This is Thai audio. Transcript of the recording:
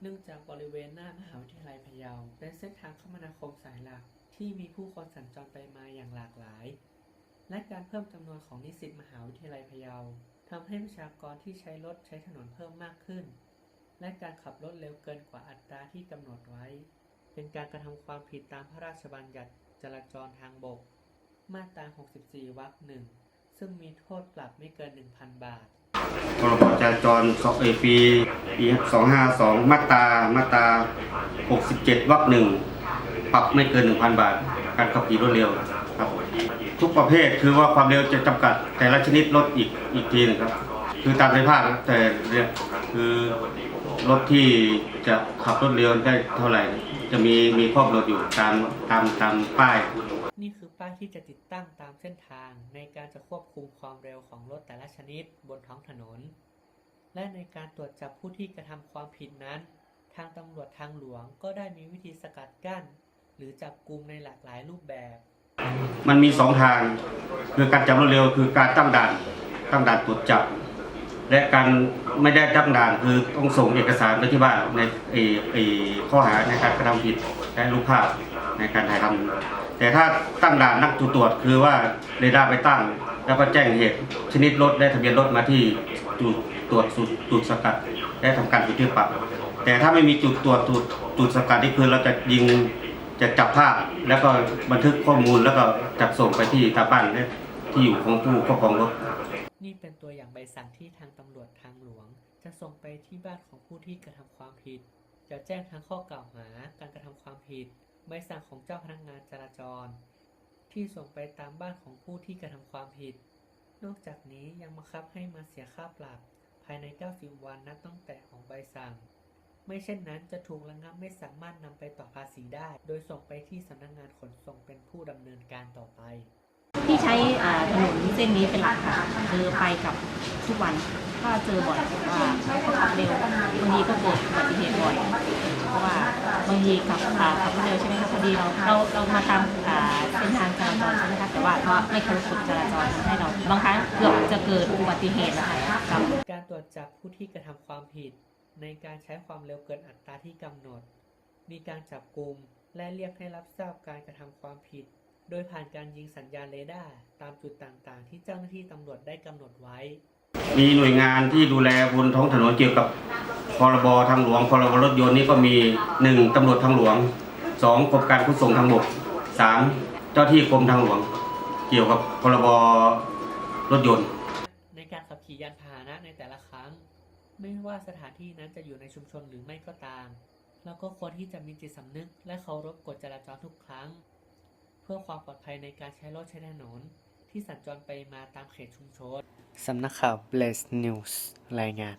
เนื่องจากบริเวณหน้ามหาวิทยาลัยพะเยาเป็นเส้นทางคมนาคมสายหลักที่มีผู้คนสัญจรไปมาอย่างหลากหลาย และการเพิ่มจำนวนของนิสิตมหาวิทยาลัยพะเยาทำให้ประชากรที่ใช้รถใช้ถนนเพิ่มมากขึ้น และการขับรถเร็วเกินกว่าอัตราที่กำหนดไว้ เป็นการกระทำความผิดตามพระราชบัญญัติจราจรทางบก มาตรา 64 วรรคหนึ่งซึ่งมีโทษปรับไม่เกิน 1,000 บาทพรบจราจร สองเอ่อปีปี252มาตรามาตรา67วรรคหนึ่งปรับไม่เกิน1,000บาท การขับขี่รถเร็วครับทุกประเภทคือว่าความเร็วจะจำกัดแต่ละชนิดรถอีกอีกทีหนึงครับ คือตามในภาคแต่เนี่ยคือรถที่จะขับรถเร็วได้เท่าไหร่ จะมีมีข้อกำหนดอยู่ตามตามตามป้าย นี่คือป้ายที่จะติดตั้งตามเส้นทางในการจะควบคุมความเร็วของรถแต่ละชนิดบนท้องถนน และในการตรวจจับผู้ที่กระทำความผิดนั้น ทางตำรวจทางหลวงก็ได้มีวิธีสกัดกั้น หรือจับกลุ่มในหลากหลายรูปแบบ มันมีสองทางคือการจับรถเร็วคือการตั้งด่านตั้งด่านตรวจจับ และการไม่ได้ตั้งด่านคือต้องส่งเอกสารไปที่บ้านในเอเอข้อหาในการกระทำผิดและรูปภาพในการถ่ายทำแต่ถ้าตั้งด่านนักตรวจคือว่าเรดาร์ไปตั้ง แล้วก็แจ้งเหตุชนิดรถและทะเบียนรถมาที่จุดตรวจจุดจุดสกัด และทำการบันทึกปรับแต่ถ้าไม่มีจุดตรวจจุดจุดสกัดนี่คือเราจะยิงจะจับภาพแล้วก็บันทึกข้อมูลแล้วก็จัดส่งไปที่ตาบ้านที่อยู่ของผู้ครอบครองรถ นี่เป็นตัวอย่างใบสั่งที่ทางตำรวจทางหลวง จะส่งไปที่บ้านของผู้ที่กระทำความผิด จะแจ้งทั้งข้อกล่าวหาการกระทำความผิดใบสั่งของเจ้าพนักงานจราจร ที่ส่งไปตามบ้านของผู้ที่กระทำความผิด นอกจากนี้ยังบังคับให้มาเสียค่าปรับ ภายใน 90 วันนับตั้งแต่ของใบสั่ง ไม่เช่นนั้นจะถูกระงับไม่สามารถนำไปต่อภาษีได้ โดยส่งไปที่สำนักงานขนส่งเป็นผู้ดำเนินการต่อไป ใช้อ่าถนนเส้นนี้เป็นหลักค่ะคือไปกับทุกวันก็เจอบ่อยว่าเขาขับเร็วบางทีก็เกิดอุบัติเหตุบ่อยเพราะว่าบางทีขับอ่าขับเร็วใช่ไหมคะพอดีเราเราเรามาตามอ่าเส้นทางจราจรใช่ไหมคะแต่ว่าก็ไม่เคารพกฎจราจรทำให้เราบางครั้งเกือบจะเกิดอุบัติเหตุนะคะกับ การตรวจจับผู้ที่กระทำความผิด ในการใช้ความเร็วเกินอัตราที่กำหนด มีการจับกลุ่มและเรียกให้รับทราบการกระทำความผิด โดยผ่านการยิงสัญญาณเรดาร์ตามจุดต่างๆ ที่เจ้าหน้าที่ตำรวจได้กำหนดไว้ มีหน่วยงานที่ดูแลบนท้องถนนเกี่ยวกับพรบทางหลวงพรบรถยนต์นี่ก็มีหนึ่งตำรวจทางหลวงสองกรมการขนส่งทางบกสามเจ้าที่กรมทางหลวง เกี่ยวกับพรบรถยนต์ ในการขับขี่ยานพาหนะในแต่ละครั้ง ไม่ว่าสถานที่นั้นจะอยู่ในชุมชนหรือไม่ก็ตามเราก็ควรที่จะมีจิตสำนึกและเคารพกฎจราจรทุกครั้งเพื่อความปลอดภัยในการใช้รถใช้ถนน ที่สัญจรไปมาตามเขตชุมชน สำนักข่าว Blaze News รายงาน